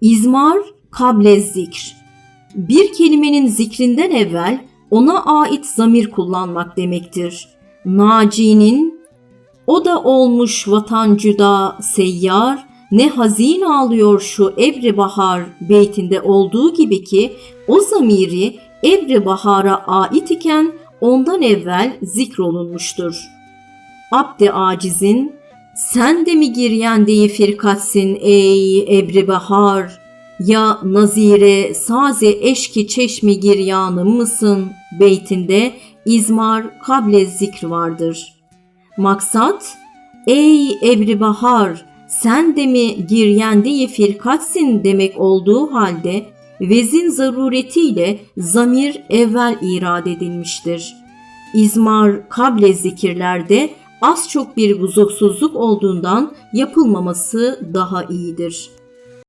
İzmar kable zikr. Bir kelimenin zikrinden evvel ona ait zamir kullanmak demektir. Naci'nin o da olmuş vatan cüda seyyar ne hazin ağlıyor şu ebri bahar beytinde olduğu gibi ki o zamiri ebri bahara ait iken ondan evvel zikrolunmuştur. Abd-i acizin sen de mi giryendeyi firkatsin ey ebri bahar ya nazire saze eşki çeşmi giryanım mısın beytinde izmar kable zikr vardır. Maksat ey ebri bahar sen de mi giryendeyi firkatsin demek olduğu halde vezin zaruretiyle zamir evvel irad edilmiştir. İzmar kable zikirlerde az çok bir buzuksuzluk olduğundan yapılmaması daha iyidir.